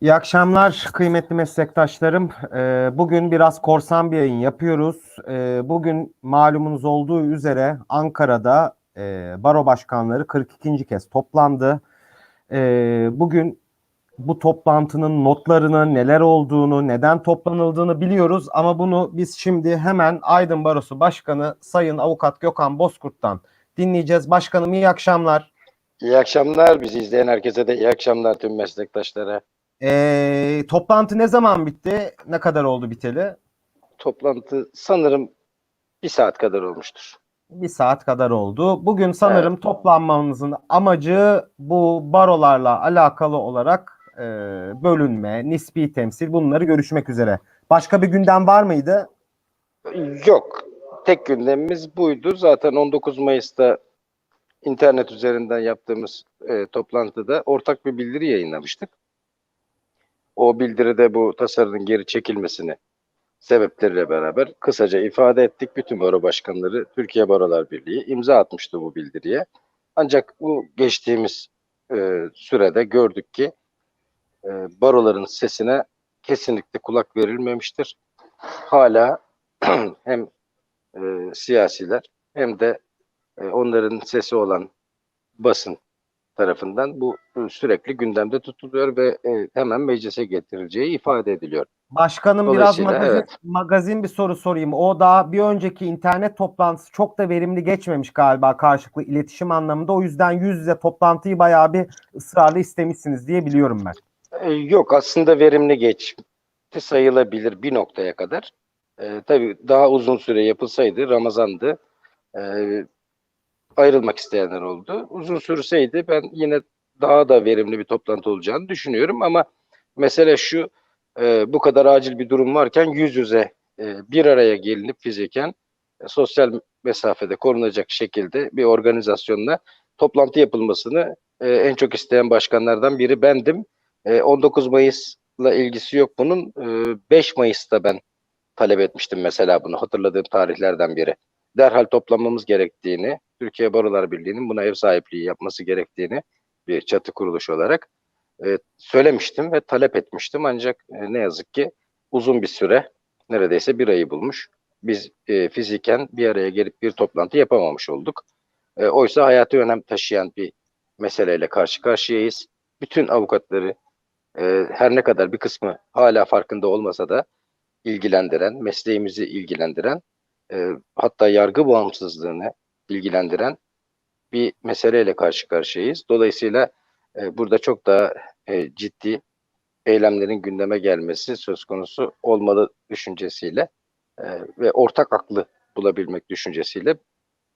İyi akşamlar kıymetli meslektaşlarım. Ee, Bugün biraz korsan bir yayın yapıyoruz. Ee, Bugün malumunuz olduğu üzere Ankara'da e, baro başkanları 42. kez toplandı. Ee, Bugün bu toplantının notlarını, neler olduğunu, neden toplanıldığını biliyoruz ama bunu biz şimdi hemen Aydın Barosu Başkanı Sayın Avukat Gökhan Bozkurt'tan dinleyeceğiz. Başkanım iyi akşamlar. İyi akşamlar. Bizi izleyen herkese de iyi akşamlar tüm meslektaşlara. Ee, toplantı ne zaman bitti? Ne kadar oldu biteli? Toplantı sanırım bir saat kadar olmuştur. Bir saat kadar oldu. Bugün sanırım toplanmamızın amacı bu barolarla alakalı olarak e, bölünme, nispi temsil bunları görüşmek üzere. Başka bir gündem var mıydı? Yok. Tek gündemimiz buydu. Zaten 19 Mayıs'ta internet üzerinden yaptığımız e, toplantıda ortak bir bildiri yayınlamıştık. O bildiride bu tasarının geri çekilmesini sebepleriyle beraber kısaca ifade ettik. Bütün baro başkanları Türkiye Barolar Birliği imza atmıştı bu bildiriye. Ancak bu geçtiğimiz e, sürede gördük ki e, baroların sesine kesinlikle kulak verilmemiştir. Hala hem e, siyasiler hem de e, onların sesi olan basın tarafından bu sürekli gündemde tutuluyor ve e, hemen meclise getirileceği ifade ediliyor. Başkanım biraz magazin, evet. magazin bir soru sorayım. O daha bir önceki internet toplantısı çok da verimli geçmemiş galiba karşılıklı iletişim anlamında. O yüzden yüz yüze toplantıyı bayağı bir ısrarlı istemişsiniz diye biliyorum ben. E, Yok aslında verimli geçti sayılabilir bir noktaya kadar. E, tabii daha uzun süre yapılsaydı Ramazan'dı. E, ayrılmak isteyenler oldu. Uzun sürseydi ben yine daha da verimli bir toplantı olacağını düşünüyorum ama mesele şu e, bu kadar acil bir durum varken yüz yüze e, bir araya gelinip fiziken e, sosyal mesafede korunacak şekilde bir organizasyonla toplantı yapılmasını e, en çok isteyen başkanlardan biri bendim. E, 19 Mayıs'la ilgisi yok bunun. E, 5 Mayıs'ta ben talep etmiştim mesela bunu hatırladığım tarihlerden biri. Derhal toplanmamız gerektiğini, Türkiye Barolar Birliği'nin buna ev sahipliği yapması gerektiğini bir çatı kuruluşu olarak e, söylemiştim ve talep etmiştim. Ancak e, ne yazık ki uzun bir süre, neredeyse bir ayı bulmuş. Biz e, fiziken bir araya gelip bir toplantı yapamamış olduk. E, oysa hayati önem taşıyan bir meseleyle karşı karşıyayız. Bütün avukatları e, her ne kadar bir kısmı hala farkında olmasa da ilgilendiren, mesleğimizi ilgilendiren, e, hatta yargı bağımsızlığını ilgilendiren bir meseleyle karşı karşıyayız. Dolayısıyla e, burada çok daha e, ciddi eylemlerin gündeme gelmesi söz konusu olmalı düşüncesiyle e, ve ortak aklı bulabilmek düşüncesiyle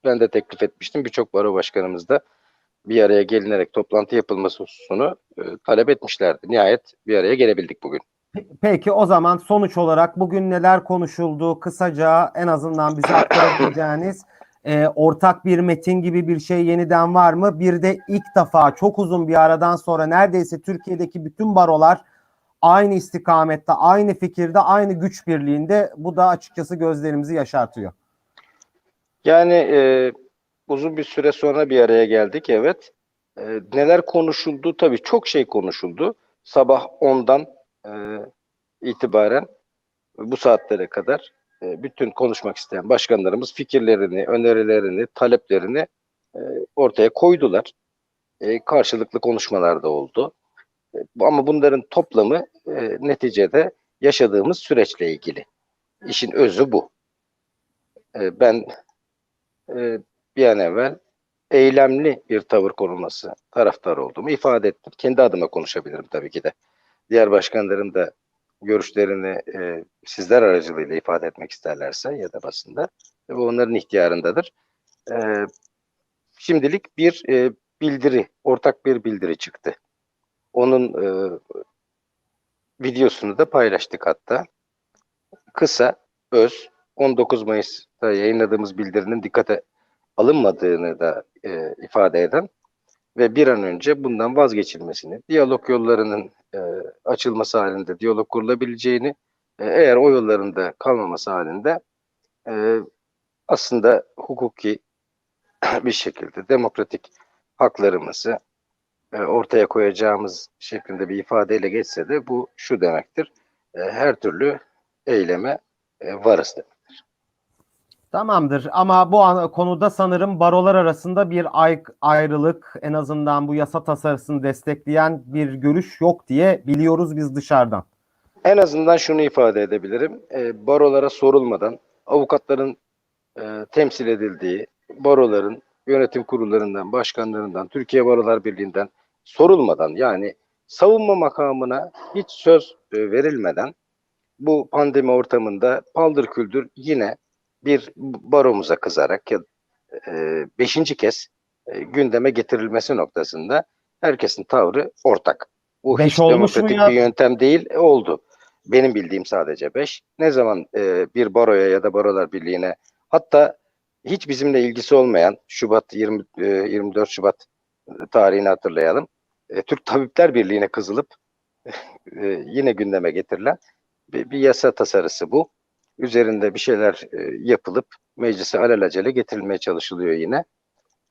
ben de teklif etmiştim. Birçok baro başkanımız da bir araya gelinerek toplantı yapılması hususunu e, talep etmişlerdi. Nihayet bir araya gelebildik bugün. Peki o zaman sonuç olarak bugün neler konuşuldu? Kısaca en azından bize aktarabileceğiniz e, ortak bir metin gibi bir şey yeniden var mı? Bir de ilk defa çok uzun bir aradan sonra neredeyse Türkiye'deki bütün barolar aynı istikamette, aynı fikirde, aynı güç birliğinde. Bu da açıkçası gözlerimizi yaşartıyor. Yani e, uzun bir süre sonra bir araya geldik evet. E, neler konuşuldu? Tabii çok şey konuşuldu. Sabah 10'dan e, itibaren bu saatlere kadar e, bütün konuşmak isteyen başkanlarımız fikirlerini, önerilerini, taleplerini e, ortaya koydular. E, karşılıklı konuşmalar da oldu. E, ama bunların toplamı e, neticede yaşadığımız süreçle ilgili. İşin özü bu. E, ben e, bir an evvel eylemli bir tavır konulması taraftar olduğumu ifade ettim. Kendi adıma konuşabilirim tabii ki de. Diğer başkanların da görüşlerini e, sizler aracılığıyla ifade etmek isterlerse ya da basında e, bu onların ihtiyarındadır. E, şimdilik bir e, bildiri, ortak bir bildiri çıktı. Onun e, videosunu da paylaştık hatta. Kısa, öz, 19 Mayıs'ta yayınladığımız bildirinin dikkate alınmadığını da e, ifade eden ve bir an önce bundan vazgeçilmesini, diyalog yollarının e, açılması halinde diyalog kurulabileceğini, e, eğer o yollarında kalmaması halinde e, aslında hukuki bir şekilde demokratik haklarımızı e, ortaya koyacağımız şeklinde bir ifadeyle geçse de bu şu demektir. E, her türlü eyleme e, varız demek. Tamamdır ama bu an- konuda sanırım barolar arasında bir ay- ayrılık en azından bu yasa tasarısını destekleyen bir görüş yok diye biliyoruz biz dışarıdan. En azından şunu ifade edebilirim. E, barolara sorulmadan avukatların e, temsil edildiği baroların yönetim kurullarından, başkanlarından, Türkiye Barolar Birliği'nden sorulmadan yani savunma makamına hiç söz e, verilmeden bu pandemi ortamında paldır küldür yine bir baromuza kızarak ya e, beşinci kez e, gündeme getirilmesi noktasında herkesin tavrı ortak. Bu Beş hiç demokratik bir yöntem değil, e, oldu. Benim bildiğim sadece 5. Ne zaman e, bir baroya ya da barolar birliğine hatta hiç bizimle ilgisi olmayan Şubat 20 e, 24 Şubat tarihini hatırlayalım. E, Türk Tabipler Birliği'ne kızılıp e, yine gündeme getirilen bir, bir yasa tasarısı bu. Üzerinde bir şeyler e, yapılıp meclise alelacele getirilmeye çalışılıyor yine.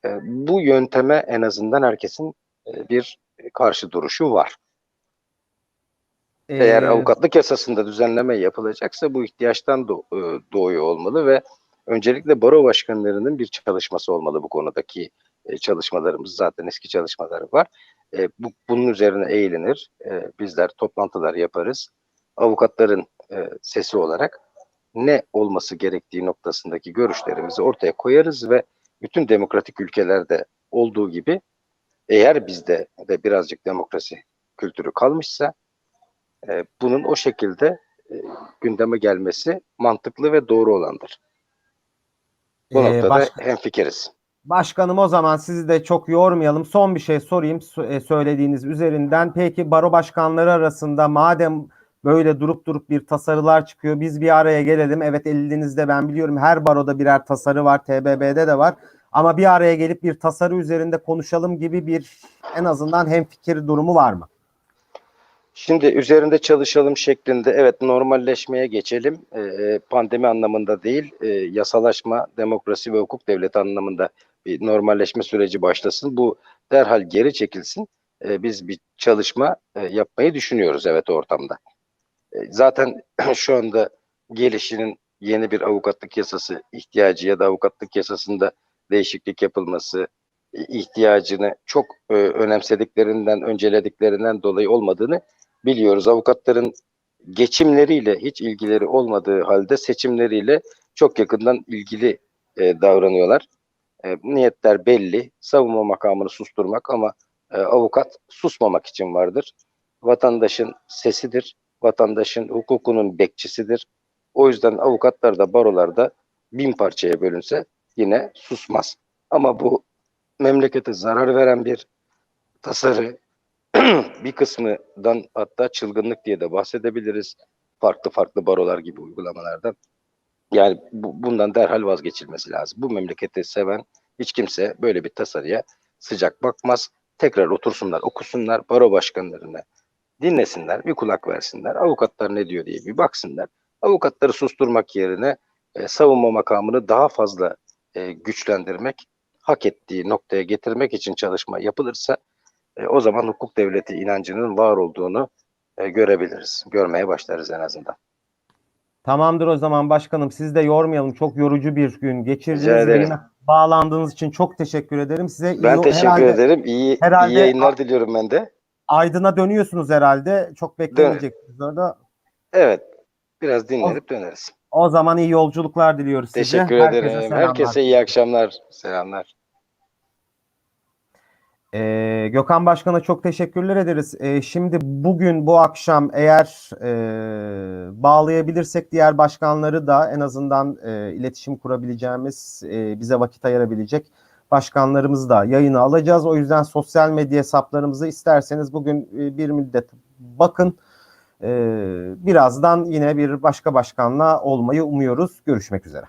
E, bu yönteme en azından herkesin e, bir karşı duruşu var. Eğer Ee, avukatlık yasasında düzenleme yapılacaksa bu ihtiyaçtan do- e, doğuyor olmalı ve öncelikle baro başkanlarının bir çalışması olmalı bu konudaki e, çalışmalarımız zaten eski çalışmaları var. E, bu, bunun üzerine eğilinir. E, bizler toplantılar yaparız. Avukatların e, sesi olarak ne olması gerektiği noktasındaki görüşlerimizi ortaya koyarız ve bütün demokratik ülkelerde olduğu gibi eğer bizde de birazcık demokrasi kültürü kalmışsa e, bunun o şekilde e, gündeme gelmesi mantıklı ve doğru olandır. Bu e, noktada baş- hemfikiriz. Başkanım o zaman sizi de çok yormayalım. Son bir şey sorayım e, söylediğiniz üzerinden. Peki baro başkanları arasında madem böyle durup durup bir tasarılar çıkıyor biz bir araya gelelim. Evet elinizde ben biliyorum her baroda birer tasarı var. TBB'de de var. Ama bir araya gelip bir tasarı üzerinde konuşalım gibi bir en azından hemfikir durumu var mı? Şimdi üzerinde çalışalım şeklinde evet normalleşmeye geçelim. E, pandemi anlamında değil, e, yasalaşma, demokrasi ve hukuk devleti anlamında bir normalleşme süreci başlasın. Bu derhal geri çekilsin. E, biz bir çalışma e, yapmayı düşünüyoruz evet ortamda. E, zaten şu anda gelişinin yeni bir avukatlık yasası ihtiyacı ya da avukatlık yasasında değişiklik yapılması e, ihtiyacını çok e, önemsediklerinden, öncelediklerinden dolayı olmadığını biliyoruz. Avukatların geçimleriyle hiç ilgileri olmadığı halde seçimleriyle çok yakından ilgili e, davranıyorlar. E, niyetler belli. Savunma makamını susturmak ama e, avukat susmamak için vardır. Vatandaşın sesidir. Vatandaşın hukukunun bekçisidir. O yüzden avukatlar da barolar da bin parçaya bölünse yine susmaz. Ama bu memlekete zarar veren bir tasarı, bir kısmından hatta çılgınlık diye de bahsedebiliriz. Farklı farklı barolar gibi uygulamalardan. Yani bu, bundan derhal vazgeçilmesi lazım. Bu memleketi seven hiç kimse böyle bir tasarıya sıcak bakmaz. Tekrar otursunlar, okusunlar, baro başkanlarını dinlesinler, bir kulak versinler. Avukatlar ne diyor diye bir baksınlar. Avukatları susturmak yerine e, savunma makamını daha fazla e, güçlendirmek, hak ettiği noktaya getirmek için çalışma yapılırsa e, o zaman hukuk devleti inancının var olduğunu e, görebiliriz. Görmeye başlarız en azından. Tamamdır o zaman başkanım sizi de yormayalım. Çok yorucu bir gün geçirdiniz. Yayına bağlandığınız için çok teşekkür ederim. Size Ben iyi- teşekkür herhalde ederim. İyi, herhalde- iyi yayınlar diliyorum ben de. Aydın'a dönüyorsunuz herhalde. Çok beklemeyeceksiniz orada. Evet. Biraz dinlenip döneriz. O zaman iyi yolculuklar diliyoruz size. Teşekkür Herkese ederim. selamlar. Herkese iyi akşamlar. Selamlar. Ee, Gökhan Başkan'a çok teşekkürler ederiz. Ee, şimdi bugün bu akşam eğer e, bağlayabilirsek diğer başkanları da en azından e, iletişim kurabileceğimiz, e, bize vakit ayırabilecek başkanlarımızı da yayına alacağız. O yüzden sosyal medya hesaplarımızı isterseniz bugün e, bir müddet bakın. Ee, birazdan yine bir başka başkanla olmayı umuyoruz. Görüşmek üzere.